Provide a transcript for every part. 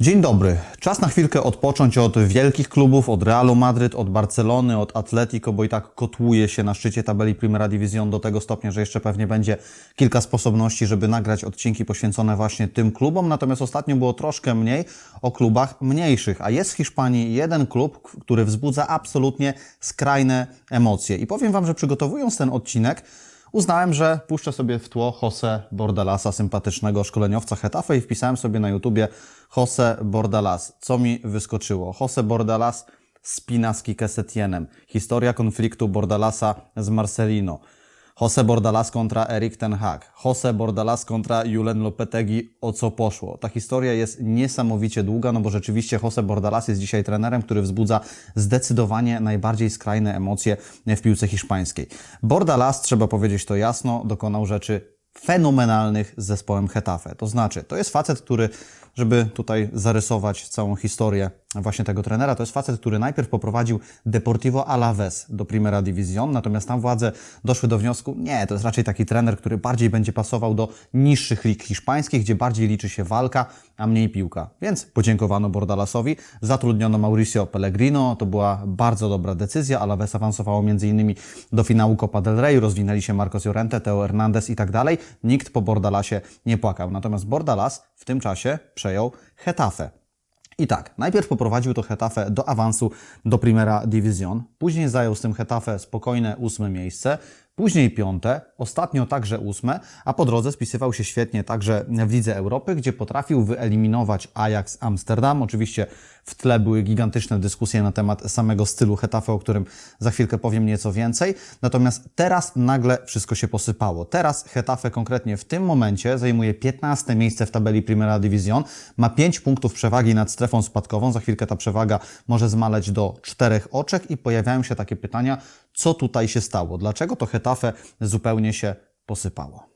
Dzień dobry. Czas na chwilkę odpocząć od wielkich klubów, od Realu Madryt, od Barcelony, od Atletico, bo i tak kotłuje się na szczycie tabeli Primera Division do tego stopnia, że jeszcze pewnie będzie kilka sposobności, żeby nagrać odcinki poświęcone właśnie tym klubom. Natomiast ostatnio było troszkę mniej o klubach mniejszych, a jest w Hiszpanii jeden klub, który wzbudza absolutnie skrajne emocje. I powiem Wam, że przygotowując ten odcinek, Uznałem, że puszczę sobie w tło Jose Bordalasa, sympatycznego szkoleniowca Hetafe i wpisałem sobie na YouTubie Jose Bordalas. Co mi wyskoczyło? Jose Bordalas spina z Kike Setienem. Historia konfliktu Bordalasa z Marcelino. Jose Bordalas kontra Erik Ten Hag. Jose Bordalas kontra Julen Lopetegi. O co poszło? Ta historia jest niesamowicie długa, no bo rzeczywiście Jose Bordalas jest dzisiaj trenerem, który wzbudza zdecydowanie najbardziej skrajne emocje w piłce hiszpańskiej. Bordalas, trzeba powiedzieć to jasno, dokonał rzeczy fenomenalnych z zespołem Hetafe. To znaczy, to jest facet, który, żeby tutaj zarysować całą historię właśnie tego trenera, to jest facet, który najpierw poprowadził Deportivo Alaves do Primera División, natomiast tam władze doszły do wniosku, nie, to jest raczej taki trener, który bardziej będzie pasował do niższych lig hiszpańskich, gdzie bardziej liczy się walka, a mniej piłka. Więc podziękowano Bordalasowi, zatrudniono Mauricio Pellegrino, to była bardzo dobra decyzja, Alaves awansowało m.in. do finału Copa del Rey, rozwinęli się Marcos Llorente, Teo Hernandez i tak dalej. Nikt po Bordalasie nie płakał. Natomiast Bordalas w tym czasie przejął Getafe. I tak, najpierw poprowadził to Hetafe do awansu do Primera Division, później zajął z tym Hetafe spokojne ósme miejsce, później piąte, ostatnio także ósme, a po drodze spisywał się świetnie także w Lidze Europy, gdzie potrafił wyeliminować Ajax Amsterdam. Oczywiście w tle były gigantyczne dyskusje na temat samego stylu Hetafe, o którym za chwilkę powiem nieco więcej. Natomiast teraz nagle wszystko się posypało. Teraz Hetafe konkretnie w tym momencie zajmuje 15 miejsce w tabeli Primera Division, ma 5 punktów przewagi nad strefą spadkową. Za chwilkę ta przewaga może zmaleć do 4 oczek i pojawiają się takie pytania, co tutaj się stało? Dlaczego to Hetafe zupełnie się posypało?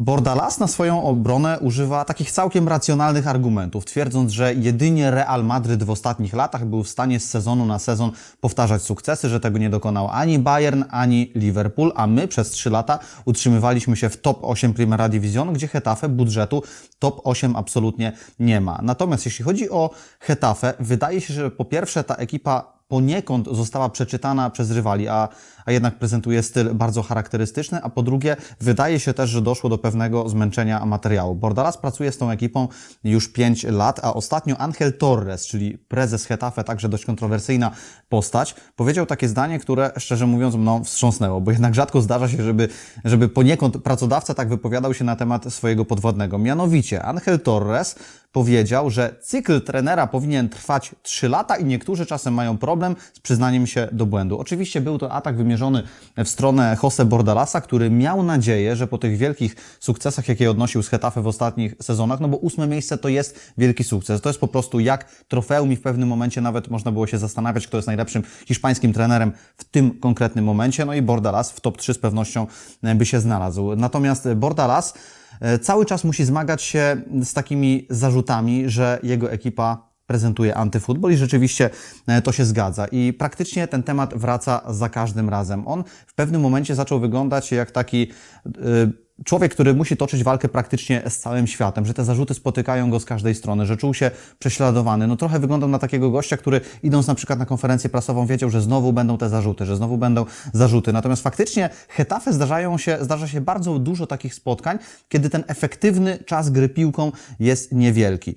Bordalas na swoją obronę używa takich całkiem racjonalnych argumentów, twierdząc, że jedynie Real Madryt w ostatnich latach był w stanie z sezonu na sezon powtarzać sukcesy, że tego nie dokonał ani Bayern, ani Liverpool, a my przez 3 lata utrzymywaliśmy się w top 8 Primera Division, gdzie Hetafe budżetu top 8 absolutnie nie ma. Natomiast jeśli chodzi o Hetafe, wydaje się, że po pierwsze ta ekipa poniekąd została przeczytana przez rywali, a, a jednak prezentuje styl bardzo charakterystyczny, a po drugie wydaje się też, że doszło do pewnego zmęczenia materiału. Bordalas pracuje z tą ekipą już 5 lat, a ostatnio Angel Torres, czyli prezes Hetafe, także dość kontrowersyjna postać, powiedział takie zdanie, które szczerze mówiąc mną wstrząsnęło, bo jednak rzadko zdarza się, żeby, żeby poniekąd pracodawca tak wypowiadał się na temat swojego podwodnego. Mianowicie Angel Torres powiedział, że cykl trenera powinien trwać 3 lata i niektórzy czasem mają problem z przyznaniem się do błędu. Oczywiście był to atak wymierzony w stronę Jose Bordalasa, który miał nadzieję, że po tych wielkich sukcesach, jakie odnosił z Hetafe w ostatnich sezonach, no bo ósme miejsce to jest wielki sukces. To jest po prostu jak trofeum i w pewnym momencie nawet można było się zastanawiać, kto jest najlepszym hiszpańskim trenerem w tym konkretnym momencie. No i Bordalas w top 3 z pewnością e, by się znalazł. Natomiast Bordalas e, cały czas musi zmagać się z takimi zarzutami, że jego ekipa prezentuje antyfutbol i rzeczywiście e, to się zgadza. I praktycznie ten temat wraca za każdym razem. On w pewnym momencie zaczął wyglądać jak taki e, człowiek, który musi toczyć walkę praktycznie z całym światem, że te zarzuty spotykają go z każdej strony, że czuł się prześladowany. No trochę wyglądał na takiego gościa, który idąc na przykład na konferencję prasową wiedział, że znowu będą te zarzuty, że znowu będą zarzuty. Natomiast faktycznie Hetafe zdarzają się, zdarza się bardzo dużo takich spotkań, kiedy ten efektywny czas gry piłką jest niewielki.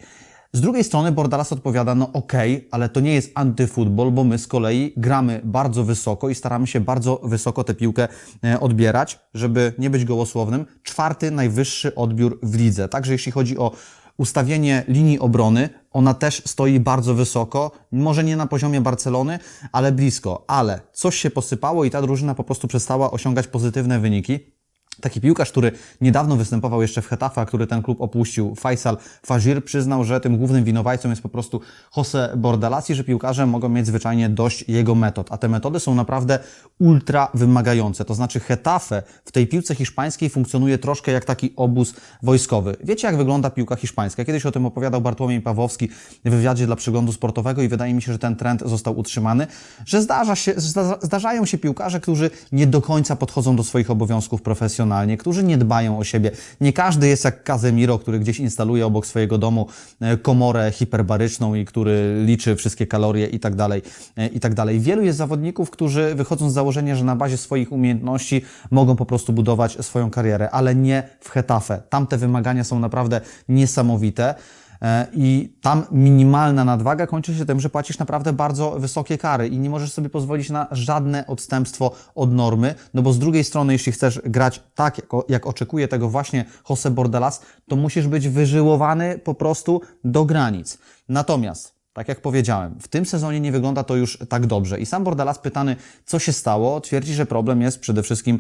Z drugiej strony Bordalas odpowiada, no okej, okay, ale to nie jest antyfutbol, bo my z kolei gramy bardzo wysoko i staramy się bardzo wysoko tę piłkę e, odbierać, żeby nie być gołosłownym. Czwarty najwyższy odbiór w lidze. Także jeśli chodzi o ustawienie linii obrony, ona też stoi bardzo wysoko, może nie na poziomie Barcelony, ale blisko. Ale coś się posypało i ta drużyna po prostu przestała osiągać pozytywne wyniki. Taki piłkarz, który niedawno występował jeszcze w Hetafe, a który ten klub opuścił, Faisal Fajir, przyznał, że tym głównym winowajcą jest po prostu Jose Bordalas i że piłkarze mogą mieć zwyczajnie dość jego metod. A te metody są naprawdę ultra wymagające. To znaczy Hetafe w tej piłce hiszpańskiej funkcjonuje troszkę jak taki obóz wojskowy. Wiecie, jak wygląda piłka hiszpańska? Kiedyś o tym opowiadał Bartłomiej Pawłowski w wywiadzie dla Przeglądu Sportowego i wydaje mi się, że ten trend został utrzymany, że zdarza się, zda, zdarzają się piłkarze, którzy nie do końca podchodzą do swoich obowiązków profesjonalnych emocjonalnie, którzy nie dbają o siebie. Nie każdy jest jak Casemiro, który gdzieś instaluje obok swojego domu e, komorę hiperbaryczną i który liczy wszystkie kalorie i tak dalej, e, i tak dalej. Wielu jest zawodników, którzy wychodzą z założenia, że na bazie swoich umiejętności mogą po prostu budować swoją karierę, ale nie w Hetafe. Tam te wymagania są naprawdę niesamowite. E, I tam minimalna nadwaga kończy się tym, że płacisz naprawdę bardzo wysokie kary i nie możesz sobie pozwolić na żadne odstępstwo od normy, no bo z drugiej strony, jeśli chcesz grać tak, jak, jak oczekuje tego właśnie Jose Bordelas, to musisz być wyżyłowany po prostu do granic. Natomiast tak jak powiedziałem, w tym sezonie nie wygląda to już tak dobrze. I sam Bordalas pytany, co się stało, twierdzi, że problem jest przede wszystkim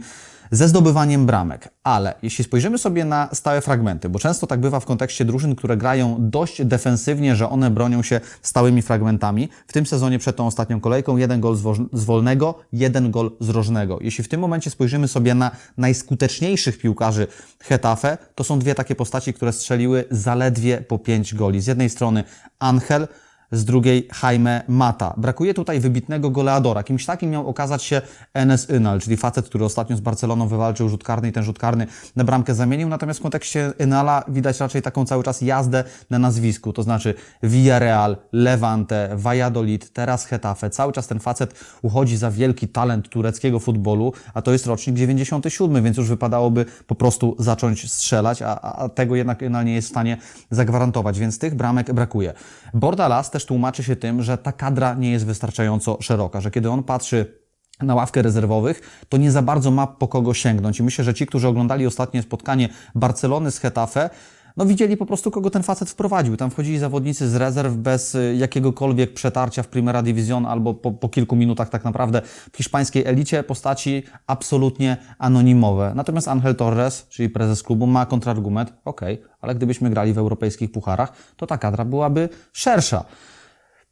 ze zdobywaniem bramek. Ale jeśli spojrzymy sobie na stałe fragmenty, bo często tak bywa w kontekście drużyn, które grają dość defensywnie, że one bronią się stałymi fragmentami. W tym sezonie przed tą ostatnią kolejką jeden gol z wo- z wolnego, jeden gol z rożnego. Jeśli w tym momencie spojrzymy sobie na najskuteczniejszych piłkarzy Hetafe, to są dwie takie postaci, które strzeliły zaledwie po pięć goli. Z jednej strony Angel, z drugiej Jaime Mata. Brakuje tutaj wybitnego goleadora. Kimś takim miał okazać się Enes Ynal, czyli facet, który ostatnio z Barceloną wywalczył rzut karny i ten rzut karny na bramkę zamienił. Natomiast w kontekście Ynala widać raczej taką cały czas jazdę na nazwisku, to znaczy Villarreal, Levante, Valladolid, teraz Getafe. Cały czas ten facet uchodzi za wielki talent tureckiego futbolu, a to jest rocznik 97, więc już wypadałoby po prostu zacząć strzelać, a, a tego jednak Ynal nie jest w stanie zagwarantować, więc tych bramek brakuje. Bordalas też tłumaczy się tym, że ta kadra nie jest wystarczająco szeroka, że kiedy on patrzy na ławkę rezerwowych, to nie za bardzo ma po kogo sięgnąć. I myślę, że ci, którzy oglądali ostatnie spotkanie Barcelony z Getafe, no widzieli po prostu, kogo ten facet wprowadził. Tam wchodzili zawodnicy z rezerw bez y, jakiegokolwiek przetarcia w Primera Division albo po, po kilku minutach tak naprawdę w hiszpańskiej elicie postaci absolutnie anonimowe. Natomiast Angel Torres, czyli prezes klubu, ma kontrargument, okej, ale gdybyśmy grali w europejskich pucharach, to ta kadra byłaby szersza.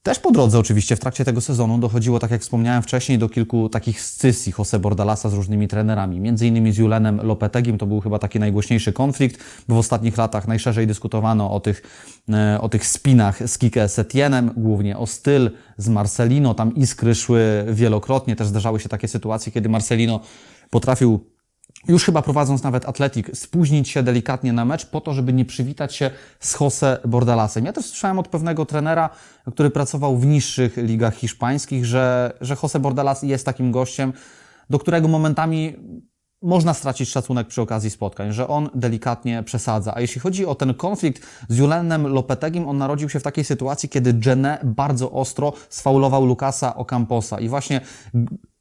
Też po drodze oczywiście w trakcie tego sezonu dochodziło, tak jak wspomniałem wcześniej, do kilku takich scysji Jose Bordalasa z różnymi trenerami. Między innymi z Julenem Lopetegim, to był chyba taki najgłośniejszy konflikt, bo w ostatnich latach najszerzej dyskutowano o tych, e, o tych spinach z Kike Setienem, głównie o styl z Marcelino. Tam iskry szły wielokrotnie, też zdarzały się takie sytuacje, kiedy Marcelino potrafił już chyba prowadząc nawet Atletik, spóźnić się delikatnie na mecz po to, żeby nie przywitać się z Jose Bordalasem. Ja też słyszałem od pewnego trenera, który pracował w niższych ligach hiszpańskich, że, że Jose Bordalas jest takim gościem, do którego momentami można stracić szacunek przy okazji spotkań, że on delikatnie przesadza. A jeśli chodzi o ten konflikt z Julenem Lopetegim, on narodził się w takiej sytuacji, kiedy Dżene bardzo ostro sfaulował Lukasa Ocamposa i właśnie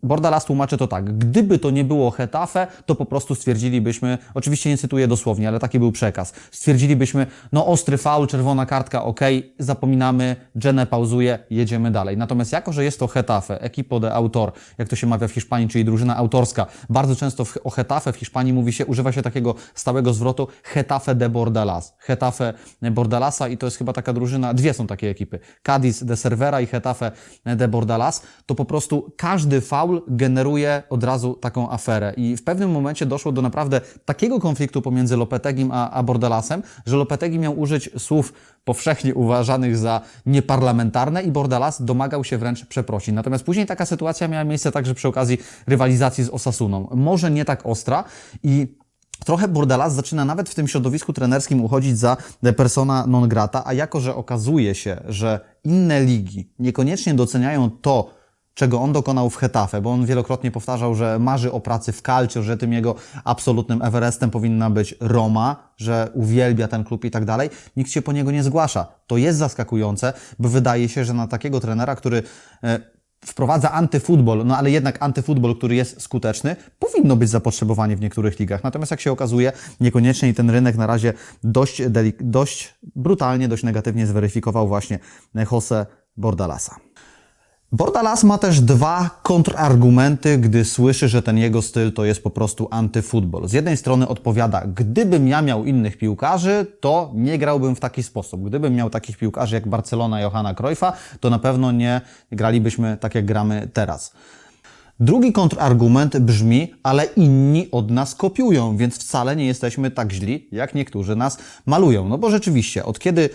Bordalas tłumaczy to tak, gdyby to nie było Hetafe, to po prostu stwierdzilibyśmy, oczywiście nie cytuję dosłownie, ale taki był przekaz, stwierdzilibyśmy, no ostry faul, czerwona kartka, ok, zapominamy, Jenę pauzuje, jedziemy dalej. Natomiast jako, że jest to Hetafe, equipo de autor, jak to się mawia w Hiszpanii, czyli drużyna autorska, bardzo często o Hetafe w Hiszpanii mówi się, używa się takiego stałego zwrotu Hetafe de Bordalas. Hetafe Bordalasa i to jest chyba taka drużyna, dwie są takie ekipy, Cadiz de Cervera i Hetafe de Bordalas, to po prostu każdy faul generuje od razu taką aferę. I w pewnym momencie doszło do naprawdę takiego konfliktu pomiędzy Lopetegim a, a Bordalasem, że Lopetegi miał użyć słów powszechnie uważanych za nieparlamentarne i Bordalas domagał się wręcz przeprosin. Natomiast później taka sytuacja miała miejsce także przy okazji rywalizacji z Osasuną. Może nie tak ostra i Trochę Bordalas zaczyna nawet w tym środowisku trenerskim uchodzić za persona non grata, a jako, że okazuje się, że inne ligi niekoniecznie doceniają to, czego on dokonał w Hetafe, bo on wielokrotnie powtarzał, że marzy o pracy w Calcio, że tym jego absolutnym Everestem powinna być Roma, że uwielbia ten klub i tak dalej. Nikt się po niego nie zgłasza. To jest zaskakujące, bo wydaje się, że na takiego trenera, który e, wprowadza antyfutbol, no ale jednak antyfutbol, który jest skuteczny, powinno być zapotrzebowanie w niektórych ligach. Natomiast jak się okazuje, niekoniecznie i ten rynek na razie dość, dość brutalnie, dość negatywnie zweryfikował właśnie Jose Bordalasa. Bordalas ma też dwa kontrargumenty, gdy słyszy, że ten jego styl to jest po prostu antyfutbol. Z jednej strony odpowiada, gdybym ja miał innych piłkarzy, to nie grałbym w taki sposób. Gdybym miał takich piłkarzy jak Barcelona Johana Cruyffa, to na pewno nie gralibyśmy tak jak gramy teraz. Drugi kontrargument brzmi, ale inni od nas kopiują, więc wcale nie jesteśmy tak źli, jak niektórzy nas malują. No bo rzeczywiście, od kiedy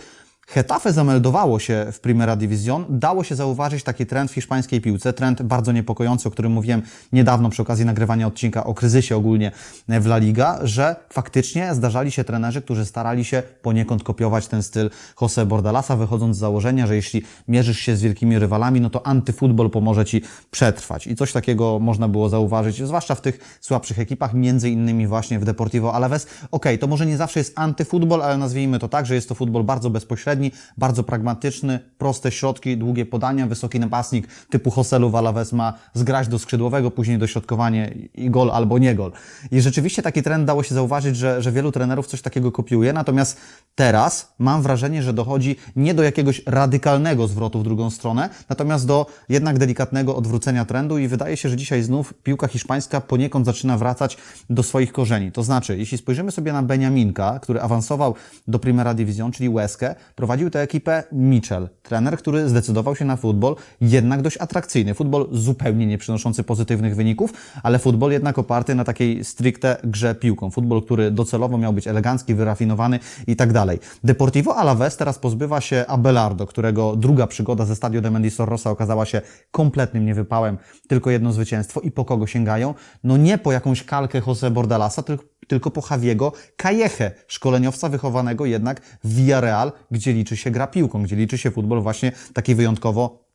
Getafe zameldowało się w Primera División. Dało się zauważyć taki trend w hiszpańskiej piłce, trend bardzo niepokojący, o którym mówiłem niedawno przy okazji nagrywania odcinka o kryzysie ogólnie w La Liga, że faktycznie zdarzali się trenerzy, którzy starali się poniekąd kopiować ten styl Jose Bordalasa, wychodząc z założenia, że jeśli mierzysz się z wielkimi rywalami, no to antyfutbol pomoże Ci przetrwać. I coś takiego można było zauważyć, zwłaszcza w tych słabszych ekipach, między innymi właśnie w Deportivo Alaves. Okej, to może nie zawsze jest antyfutbol, ale nazwijmy to tak, że jest to futbol bardzo bezpośredni, bardzo pragmatyczny, proste środki, długie podania, wysoki napastnik typu Hoselu w Alaves ma zgrać do skrzydłowego, później dośrodkowanie i gol albo nie gol. I rzeczywiście taki trend dało się zauważyć, że, że wielu trenerów coś takiego kopiuje, natomiast teraz mam wrażenie, że dochodzi nie do jakiegoś radykalnego zwrotu w drugą stronę, natomiast do jednak delikatnego odwrócenia trendu i wydaje się, że dzisiaj znów piłka hiszpańska poniekąd zaczyna wracać do swoich korzeni. To znaczy, jeśli spojrzymy sobie na Beniaminka, który awansował do Primera División, czyli Łeskę, prowadził tę ekipę Mitchell, trener, który zdecydował się na futbol jednak dość atrakcyjny. Futbol zupełnie nie przynoszący pozytywnych wyników, ale futbol jednak oparty na takiej stricte grze piłką. Futbol, który docelowo miał być elegancki, wyrafinowany i tak dalej. Deportivo Alaves teraz pozbywa się Abelardo, którego druga przygoda ze Stadio de Mendizorrosa okazała się kompletnym niewypałem, tylko jedno zwycięstwo. I po kogo sięgają? No nie po jakąś kalkę Jose Bordalasa, tylko tylko po Javiego Kajeche, szkoleniowca wychowanego jednak w Villarreal, gdzie liczy się gra piłką, gdzie liczy się futbol właśnie taki wyjątkowo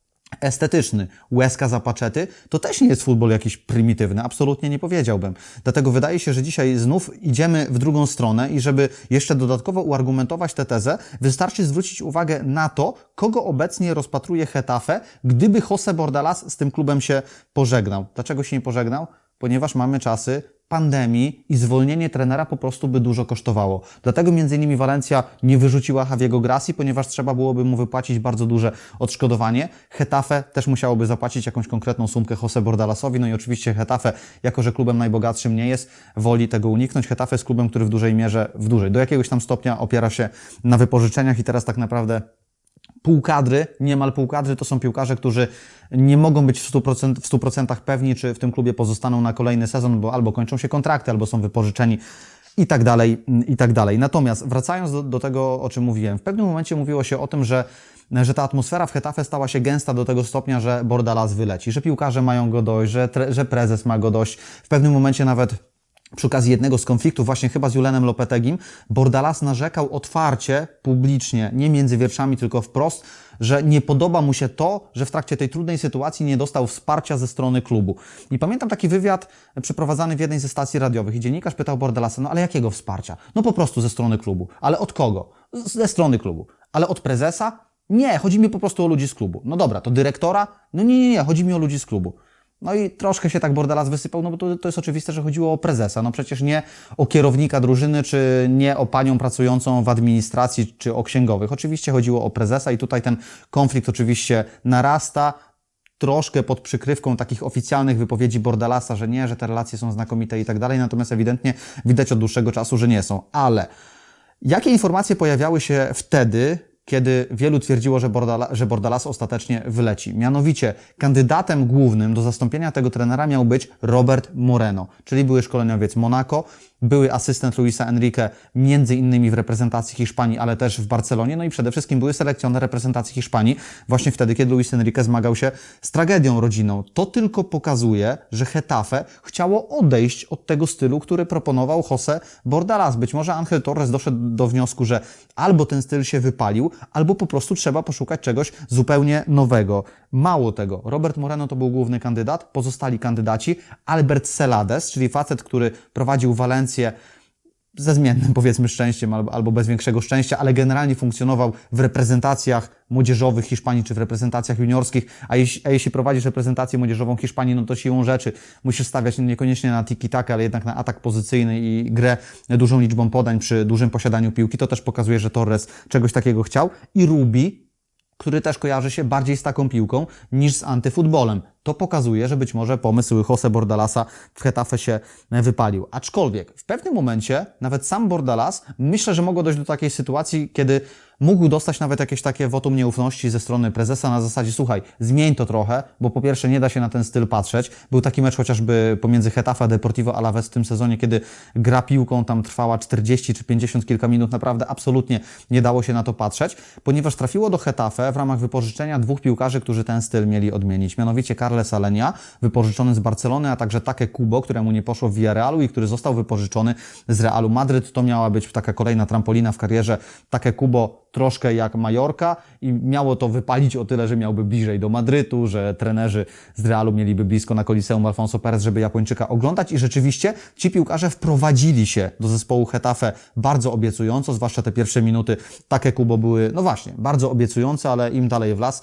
estetyczny. Łezka za paczety to też nie jest futbol jakiś prymitywny, absolutnie nie powiedziałbym. Dlatego wydaje się, że dzisiaj znów idziemy w drugą stronę i żeby jeszcze dodatkowo uargumentować tę tezę, wystarczy zwrócić uwagę na to, kogo obecnie rozpatruje Hetafe, gdyby Jose Bordalas z tym klubem się pożegnał. Dlaczego się nie pożegnał? Ponieważ mamy czasy pandemii i zwolnienie trenera po prostu by dużo kosztowało. Dlatego między innymi Walencja nie wyrzuciła Javiego Grassi, ponieważ trzeba byłoby mu wypłacić bardzo duże odszkodowanie. Hetafe też musiałoby zapłacić jakąś konkretną sumkę Jose Bordalasowi, no i oczywiście Hetafe, jako że klubem najbogatszym nie jest, woli tego uniknąć. Hetafe jest klubem, który w dużej mierze, w dużej, do jakiegoś tam stopnia opiera się na wypożyczeniach i teraz tak naprawdę pół kadry, niemal pół kadry, to są piłkarze, którzy nie mogą być w 100%, w 100% pewni, czy w tym klubie pozostaną na kolejny sezon, bo albo kończą się kontrakty, albo są wypożyczeni i tak dalej, i tak dalej. Natomiast wracając do, do tego, o czym mówiłem, w pewnym momencie mówiło się o tym, że że ta atmosfera w Hetafe stała się gęsta do tego stopnia, że Bordalas wyleci, że piłkarze mają go dość, że, tre, że prezes ma go dość. W pewnym momencie nawet przy okazji jednego z konfliktów, właśnie chyba z Julenem Lopetegim, Bordalas narzekał otwarcie, publicznie, nie między wierszami, tylko wprost, że nie podoba mu się to, że w trakcie tej trudnej sytuacji nie dostał wsparcia ze strony klubu. I pamiętam taki wywiad przeprowadzany w jednej ze stacji radiowych i dziennikarz pytał Bordalasa, no ale jakiego wsparcia? No po prostu ze strony klubu. Ale od kogo? Ze strony klubu. Ale od prezesa? Nie, chodzi mi po prostu o ludzi z klubu. No dobra, to dyrektora? No nie, nie, nie, chodzi mi o ludzi z klubu. No i troszkę się tak Bordalas wysypał, no bo to, to jest oczywiste, że chodziło o prezesa. No przecież nie o kierownika drużyny, czy nie o panią pracującą w administracji, czy o księgowych. Oczywiście chodziło o prezesa i tutaj ten konflikt oczywiście narasta troszkę pod przykrywką takich oficjalnych wypowiedzi Bordalasa, że nie, że te relacje są znakomite i tak dalej, natomiast ewidentnie widać od dłuższego czasu, że nie są. Ale jakie informacje pojawiały się wtedy, kiedy wielu twierdziło, że, Bordala, że Bordalas ostatecznie wyleci. Mianowicie kandydatem głównym do zastąpienia tego trenera miał być Robert Moreno, czyli były szkoleniowiec Monaco, były asystent Luisa Enrique między innymi w reprezentacji Hiszpanii, ale też w Barcelonie, no i przede wszystkim były selekcjoner reprezentacji Hiszpanii właśnie wtedy, kiedy Luis Enrique zmagał się z tragedią rodziną. To tylko pokazuje, że Hetafe chciało odejść od tego stylu, który proponował Jose Bordalas. Być może Angel Torres doszedł do wniosku, że albo ten styl się wypalił, albo po prostu trzeba poszukać czegoś zupełnie nowego. Mało tego, Robert Moreno to był główny kandydat, pozostali kandydaci, Albert Celades, czyli facet, który prowadził Walencję ze zmiennym powiedzmy szczęściem albo, albo bez większego szczęścia, ale generalnie funkcjonował w reprezentacjach młodzieżowych Hiszpanii czy w reprezentacjach juniorskich, a jeśli, a jeśli prowadzisz reprezentację młodzieżową Hiszpanii, no to siłą rzeczy musisz stawiać niekoniecznie na tiki-taka, ale jednak na atak pozycyjny i grę dużą liczbą podań przy dużym posiadaniu piłki. To też pokazuje, że Torres czegoś takiego chciał i Rubi który też kojarzy się bardziej z taką piłką niż z antyfutbolem. To pokazuje, że być może pomysł Jose Bordalasa w Hetafe się wypalił. Aczkolwiek w pewnym momencie nawet sam Bordalas myślę, że mogło dojść do takiej sytuacji, kiedy mógł dostać nawet jakieś takie wotum nieufności ze strony prezesa na zasadzie, słuchaj, zmień to trochę, bo po pierwsze nie da się na ten styl patrzeć. Był taki mecz chociażby pomiędzy Hetafe a Deportivo Alaves w tym sezonie, kiedy gra piłką tam trwała 40 czy 50 kilka minut, naprawdę absolutnie nie dało się na to patrzeć, ponieważ trafiło do Hetafe w ramach wypożyczenia dwóch piłkarzy, którzy ten styl mieli odmienić. Mianowicie Carles Alenia, wypożyczony z Barcelony, a także Take Kubo, któremu nie poszło w Villarrealu i który został wypożyczony z Realu Madryt. To miała być taka kolejna trampolina w karierze Take Kubo troszkę jak Majorka i miało to wypalić o tyle, że miałby bliżej do Madrytu, że trenerzy z Realu mieliby blisko na Coliseum Alfonso Perez, żeby Japończyka oglądać. I rzeczywiście ci piłkarze wprowadzili się do zespołu Hetafe bardzo obiecująco, zwłaszcza te pierwsze minuty. Takie Kubo były, no właśnie, bardzo obiecujące, ale im dalej w las,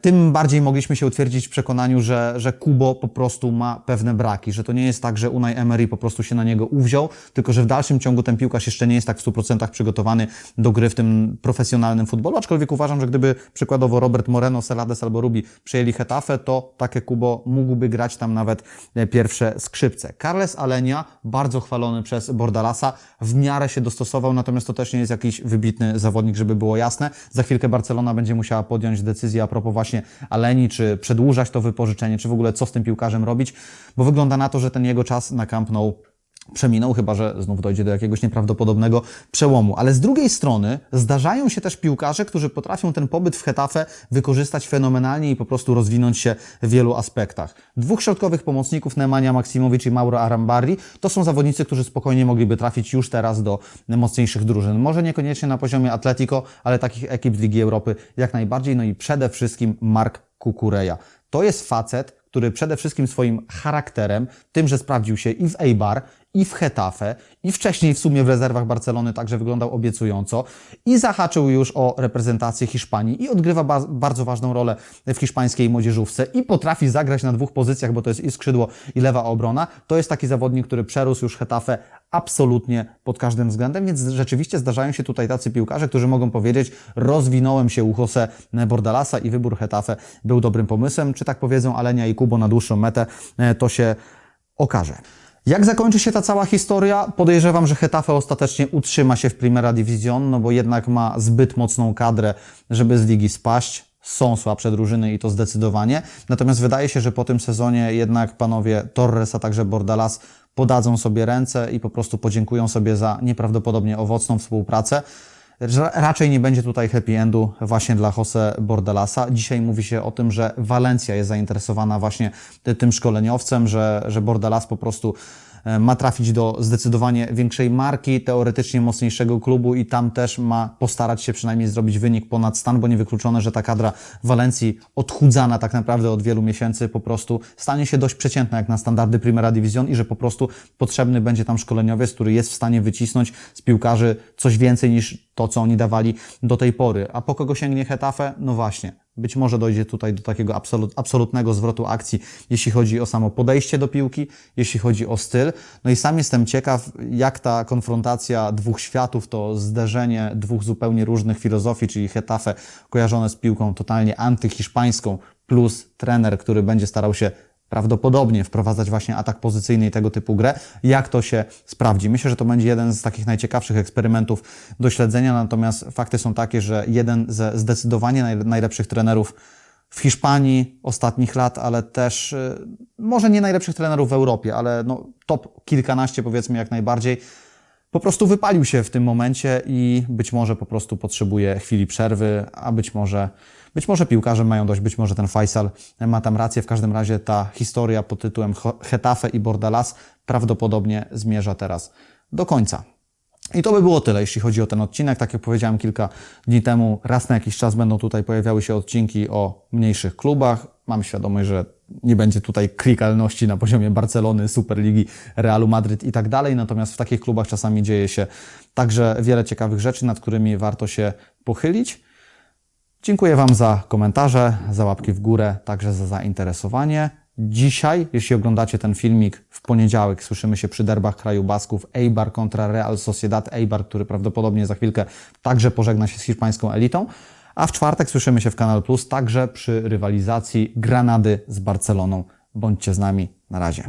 tym bardziej mogliśmy się utwierdzić w przekonaniu, że, że Kubo po prostu ma pewne braki, że to nie jest tak, że Unai Emery po prostu się na niego uwziął, tylko że w dalszym ciągu ten piłkarz jeszcze nie jest tak w 100% przygotowany do gry w tym profesjonalnym futbolu, aczkolwiek uważam, że gdyby przykładowo Robert Moreno, Celades albo Rubi przejęli Hetafe, to takie Kubo mógłby grać tam nawet e, pierwsze skrzypce. Carles Alenia, bardzo chwalony przez Bordalasa, w miarę się dostosował, natomiast to też nie jest jakiś wybitny zawodnik, żeby było jasne. Za chwilkę Barcelona będzie musiała podjąć decyzję a propos właśnie Aleni, czy przedłużać to wypożyczenie, czy w ogóle co z tym piłkarzem robić, bo wygląda na to, że ten jego czas na Camp Nou przeminął, chyba że znów dojdzie do jakiegoś nieprawdopodobnego przełomu. Ale z drugiej strony zdarzają się też piłkarze, którzy potrafią ten pobyt w Hetafe wykorzystać fenomenalnie i po prostu rozwinąć się w wielu aspektach. Dwóch środkowych pomocników, Nemanja Maksimowicz i Mauro Arambarri, to są zawodnicy, którzy spokojnie mogliby trafić już teraz do mocniejszych drużyn. Może niekoniecznie na poziomie Atletico, ale takich ekip z Ligi Europy jak najbardziej. No i przede wszystkim Mark Kukureja. To jest facet, który przede wszystkim swoim charakterem, tym, że sprawdził się i w Eibar, i w Hetafe, i wcześniej w sumie w rezerwach Barcelony także wyglądał obiecująco i zahaczył już o reprezentację Hiszpanii i odgrywa ba bardzo ważną rolę w hiszpańskiej młodzieżówce i potrafi zagrać na dwóch pozycjach, bo to jest i skrzydło, i lewa obrona. To jest taki zawodnik, który przerósł już Hetafe absolutnie pod każdym względem, więc rzeczywiście zdarzają się tutaj tacy piłkarze, którzy mogą powiedzieć, rozwinąłem się u Jose Bordalasa i wybór Hetafe był dobrym pomysłem. Czy tak powiedzą Alenia i Kubo na dłuższą metę, e, to się okaże. Jak zakończy się ta cała historia? Podejrzewam, że Hetafe ostatecznie utrzyma się w Primera División, no bo jednak ma zbyt mocną kadrę, żeby z ligi spaść. Są słabsze drużyny i to zdecydowanie. Natomiast wydaje się, że po tym sezonie jednak panowie Torres, a także Bordalas podadzą sobie ręce i po prostu podziękują sobie za nieprawdopodobnie owocną współpracę. Ra- Raczej nie będzie tutaj happy endu właśnie dla Jose Bordalasa. Dzisiaj mówi się o tym, że Walencja jest zainteresowana właśnie ty- tym szkoleniowcem, że, że Bordalas po prostu ma trafić do zdecydowanie większej marki, teoretycznie mocniejszego klubu i tam też ma postarać się przynajmniej zrobić wynik ponad stan, bo niewykluczone, że ta kadra Walencji odchudzana tak naprawdę od wielu miesięcy po prostu stanie się dość przeciętna jak na standardy Primera Division i że po prostu potrzebny będzie tam szkoleniowiec, który jest w stanie wycisnąć z piłkarzy coś więcej niż to, co oni dawali do tej pory. A po kogo sięgnie Hetafe? No właśnie. Być może dojdzie tutaj do takiego absolut, absolutnego zwrotu akcji, jeśli chodzi o samo podejście do piłki, jeśli chodzi o styl. No i sam jestem ciekaw, jak ta konfrontacja dwóch światów, to zderzenie dwóch zupełnie różnych filozofii, czyli Hetafe kojarzone z piłką totalnie antyhiszpańską, plus trener, który będzie starał się prawdopodobnie wprowadzać właśnie atak pozycyjny i tego typu grę, jak to się sprawdzi. Myślę, że to będzie jeden z takich najciekawszych eksperymentów do śledzenia, natomiast fakty są takie, że jeden ze zdecydowanie naj- najlepszych trenerów w Hiszpanii ostatnich lat, ale też y, może nie najlepszych trenerów w Europie, ale no, top kilkanaście powiedzmy jak najbardziej, po prostu wypalił się w tym momencie i być może po prostu potrzebuje chwili przerwy, a być może, być może piłkarze mają dość, być może ten Faisal ma tam rację. W każdym razie ta historia pod tytułem Hetafe i Bordalas prawdopodobnie zmierza teraz do końca. I to by było tyle, jeśli chodzi o ten odcinek. Tak jak powiedziałem kilka dni temu, raz na jakiś czas będą tutaj pojawiały się odcinki o mniejszych klubach. Mam świadomość, że nie będzie tutaj klikalności na poziomie Barcelony, Superligi, Realu Madryt i tak dalej. Natomiast w takich klubach czasami dzieje się także wiele ciekawych rzeczy, nad którymi warto się pochylić. Dziękuję Wam za komentarze, za łapki w górę, także za zainteresowanie. Dzisiaj, jeśli oglądacie ten filmik w poniedziałek, słyszymy się przy derbach kraju Basków Eibar kontra Real Sociedad Eibar, który prawdopodobnie za chwilkę także pożegna się z hiszpańską elitą. A w czwartek słyszymy się w Kanal Plus, także przy rywalizacji Granady z Barceloną. Bądźcie z nami. Na razie.